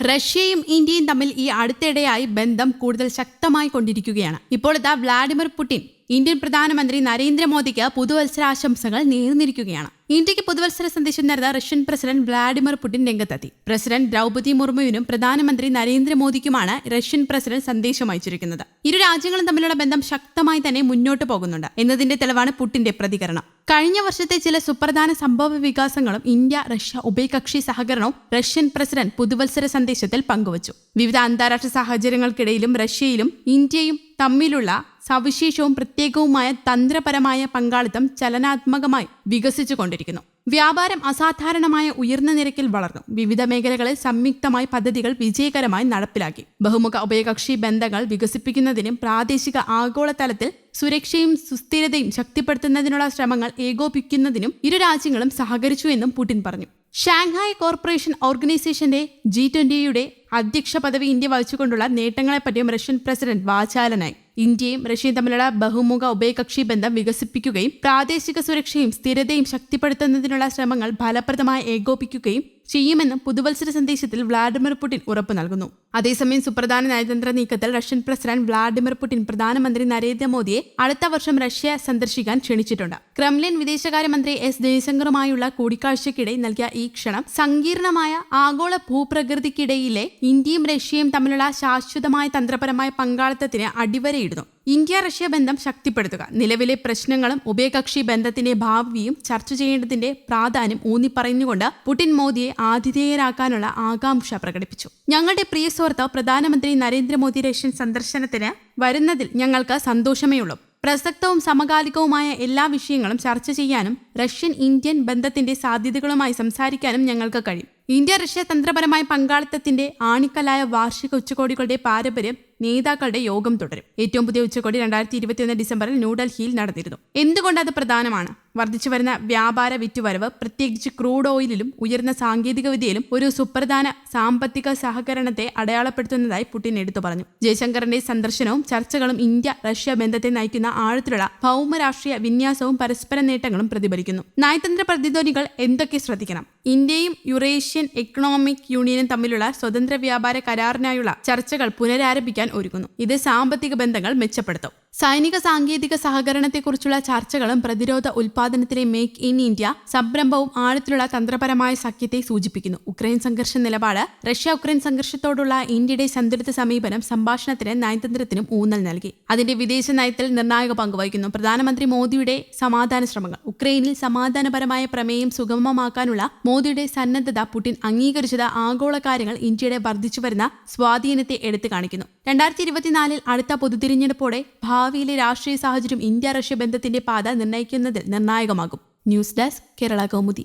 റഷ്യയും ഇന്ത്യയും തമ്മിൽ ഈ അടുത്തിടെയായി ബന്ധം കൂടുതൽ ശക്തമായി കൊണ്ടിരിക്കുകയാണ്. ഇപ്പോൾ ഇതാ വ്ളാഡിമിർ പുടിൻ ഇന്ത്യൻ പ്രധാനമന്ത്രി നരേന്ദ്രമോദിക്ക് പുതുവത്സരാശംസകൾ നേർന്നിരിക്കുകയാണ്. ഇന്ത്യയ്ക്ക് പുതുവത്സര സന്ദേശം നേർന്ന റഷ്യൻ പ്രസിഡന്റ് വ്ളാഡിമിർ പുടിൻ രംഗത്തെത്തി. പ്രസിഡന്റ് ദ്രൗപതി മുർമുവിനും പ്രധാനമന്ത്രി നരേന്ദ്രമോദിക്കുമാണ് റഷ്യൻ പ്രസിഡന്റ് സന്ദേശം അയച്ചിരിക്കുന്നത്. ഇരു രാജ്യങ്ങളും തമ്മിലുള്ള ബന്ധം ശക്തമായി തന്നെ മുന്നോട്ട് പോകുന്നുണ്ട്. എന്നതിന്റെ തെളിവാണ് പുടിന്റെ പ്രതികരണം. കഴിഞ്ഞ വർഷത്തെ ചില സുപ്രധാന സംഭവ വികാസങ്ങളും ഇന്ത്യ റഷ്യ ഉഭയകക്ഷി സഹകരണവും റഷ്യൻ പ്രസിഡന്റ് പുതുവത്സര സന്ദേശത്തിൽ പങ്കുവച്ചു. വിവിധ അന്താരാഷ്ട്ര സാഹചര്യങ്ങൾക്കിടയിലും റഷ്യയിലും ഇന്ത്യയും തമ്മിലുള്ള സവിശേഷവും പ്രത്യേകവുമായ തന്ത്രപരമായ പങ്കാളിത്തം ചലനാത്മകമായി വികസിച്ചുകൊണ്ടിരിക്കുന്നു. വ്യാപാരം അസാധാരണമായ ഉയർന്ന നിരക്കിൽ വളർന്നു. വിവിധ മേഖലകളിൽ സംയുക്തമായി പദ്ധതികൾ വിജയകരമായി നടപ്പിലാക്കി. ബഹുമുഖ ഉഭയകക്ഷി ബന്ധങ്ങൾ വികസിപ്പിക്കുന്നതിനും പ്രാദേശിക ആഗോളതലത്തിൽ സുരക്ഷയും സുസ്ഥിരതയും ശക്തിപ്പെടുത്തുന്നതിനുള്ള ശ്രമങ്ങൾ ഏകോപിക്കുന്നതിനും ഇരു രാജ്യങ്ങളും സഹകരിച്ചു എന്നും പുടിൻ പറഞ്ഞു. ഷാങ്ഹായ് കോർപ്പറേഷൻ ഓർഗനൈസേഷന്റെ ജി ട്വന്റിയുടെ അധ്യക്ഷ പദവി ഇന്ത്യ വഹിച്ചുകൊണ്ടുള്ള നേട്ടങ്ങളെപ്പറ്റിയും റഷ്യൻ പ്രസിഡന്റ് വാചാലനായി. ഇന്ത്യയും റഷ്യയും തമ്മിലുള്ള ബഹുമുഖ ഉഭയകക്ഷി ബന്ധം വികസിപ്പിക്കുകയും പ്രാദേശിക സുരക്ഷയും സ്ഥിരതയും ശക്തിപ്പെടുത്തുന്നതിനുള്ള ശ്രമങ്ങൾ ഫലപ്രദമായി ഏകോപിക്കുകയും ചെയ്യുമെന്നും പുതുവത്സര സന്ദേശത്തിൽ വ്ളാഡിമിർ പുടിൻ ഉറപ്പു നൽകുന്നു. അതേസമയം സുപ്രധാന നയതന്ത്ര നീക്കത്തിൽ റഷ്യൻ പ്രസിഡന്റ് വ്ളാഡിമിർ പുടിൻ പ്രധാനമന്ത്രി നരേന്ദ്രമോദിയെ അടുത്ത വർഷം റഷ്യ സന്ദർശിക്കാൻ ക്ഷണിച്ചിട്ടുണ്ട്. ക്രെംലിൻ വിദേശകാര്യമന്ത്രി എസ് ജയശങ്കറുമായുള്ള കൂടിക്കാഴ്ചയ്ക്കിടെ നൽകിയ ഈ ക്ഷണം സങ്കീർണമായ ആഗോള ഭൂപ്രകൃതിക്കിടയിലെ ഇന്ത്യയും റഷ്യയും തമ്മിലുള്ള ശാശ്വതമായ തന്ത്രപരമായ പങ്കാളിത്തത്തിന് അടിവരയിടുന്നു ഇന്ത്യ റഷ്യ ബന്ധം ശക്തിപ്പെടുത്തുക. നിലവിലെ പ്രശ്നങ്ങളും ഉഭയകക്ഷി ബന്ധത്തിന്റെ ഭാവിയും ചർച്ച ചെയ്യേണ്ടതിന്റെ പ്രാധാന്യം ഊന്നിപ്പറഞ്ഞുകൊണ്ട് പുടിൻ മോദിയെ ആതിഥേയരാക്കാനുള്ള ആകാംക്ഷ പ്രകടിപ്പിച്ചു. ഞങ്ങളുടെ പ്രിയ സുഹൃത്ത് പ്രധാനമന്ത്രി നരേന്ദ്രമോദി റഷ്യൻ സന്ദർശനത്തിന് വരുന്നതിൽ ഞങ്ങൾക്ക് സന്തോഷമേ ഉള്ളൂ പ്രസക്തവും സമകാലികവുമായ എല്ലാ വിഷയങ്ങളും ചർച്ച ചെയ്യാനും റഷ്യൻ ഇന്ത്യൻ ബന്ധത്തിന്റെ സാധ്യതകളുമായി സംസാരിക്കാനും ഞങ്ങൾക്ക് കഴിയും. ഇന്ത്യ റഷ്യ തന്ത്രപരമായ പങ്കാളിത്തത്തിന്റെ ആണിക്കലായ വാർഷിക ഉച്ചകോടികളുടെ പാരമ്പര്യം നേതാക്കളുടെ യോഗം തുടരും. ഏറ്റവും പുതിയ ഉച്ചകോടി രണ്ടായിരത്തി ഇരുപത്തിയൊന്ന് ഡിസംബറിൽ ന്യൂഡൽഹിയിൽ നടന്നിരുന്നു. എന്തുകൊണ്ട് അത് പ്രധാനമാണ്? വർദ്ധിച്ചു വരുന്ന വ്യാപാര വിറ്റുവരവ് പ്രത്യേകിച്ച് ക്രൂഡ് ഓയിലിലും ഉയർന്ന സാങ്കേതിക വിദ്യയിലും ഒരു സുപ്രധാന സാമ്പത്തിക സഹകരണത്തെ അടയാളപ്പെടുത്തുന്നതായി പുടിൻ എടുത്തു പറഞ്ഞു. ജയശങ്കറിന്റെ സന്ദർശനവും ചർച്ചകളും ഇന്ത്യ റഷ്യ ബന്ധത്തെ നയിക്കുന്ന ആഴത്തിലുള്ള ഭൗമരാഷ്ട്രീയ വിന്യാസവും പരസ്പര നേട്ടങ്ങളും പ്രതിഫലിക്കുന്നു. നയതന്ത്ര പ്രതിധ്വനികൾ എന്തൊക്കെ ശ്രദ്ധിക്കണം? ഇന്ത്യയും യുറേഷ്യൻ എക്കണോമിക് യൂണിയനും തമ്മിലുള്ള സ്വതന്ത്ര വ്യാപാര കരാറിനായുള്ള ചർച്ചകൾ പുനരാരംഭിക്കാൻ ഒരുങ്ങുന്നു ഇത് സാമ്പത്തിക ബന്ധങ്ങൾ മെച്ചപ്പെടുത്തും. സൈനിക സാങ്കേതിക സഹകരണത്തെക്കുറിച്ചുള്ള ചർച്ചകളും പ്രതിരോധ ഉൽപാദനത്തിലെ മേക്ക് ഇൻ ഇന്ത്യ സംരംഭവും ആഴത്തിലുള്ള തന്ത്രപരമായ സഖ്യത്തെ സൂചിപ്പിക്കുന്നു. ഉക്രൈൻ സംഘർഷ നിലപാട് റഷ്യ ഉക്രൈൻ സംഘർഷത്തോടുള്ള ഇന്ത്യയുടെ സന്തുലിത സമീപനം സംഭാഷണത്തിന് നയതന്ത്രത്തിനും ഊന്നൽ നൽകി. അതിന്റെ വിദേശ നയത്തിൽ നിർണായക പങ്കുവഹിക്കുന്നു പ്രധാനമന്ത്രി മോദിയുടെ സമാധാന ശ്രമങ്ങൾ. ഉക്രൈനിൽ സമാധാനപരമായ പ്രമേയം സുഗമമാക്കാനുള്ള മോദിയുടെ സന്നദ്ധത പുടിൻ അംഗീകരിച്ചത് ആഗോള കാര്യങ്ങൾ ഇന്ത്യയുടെ വർദ്ധിച്ചുവരുന്ന സ്വാധീനത്തെ എടുത്തു കാണിക്കുന്നു. രണ്ടായിരത്തി ഇരുപത്തിനാലിൽ അടുത്ത പൊതുതിരഞ്ഞെടുപ്പോടെ ഭാവിയിലെ രാഷ്ട്രീയ സാഹചര്യം ഇന്ത്യ റഷ്യ ബന്ധത്തിന്റെ പാത നിർണയിക്കുന്നതിൽ നിർണായകമാകും. News desk Kerala Kaumudi.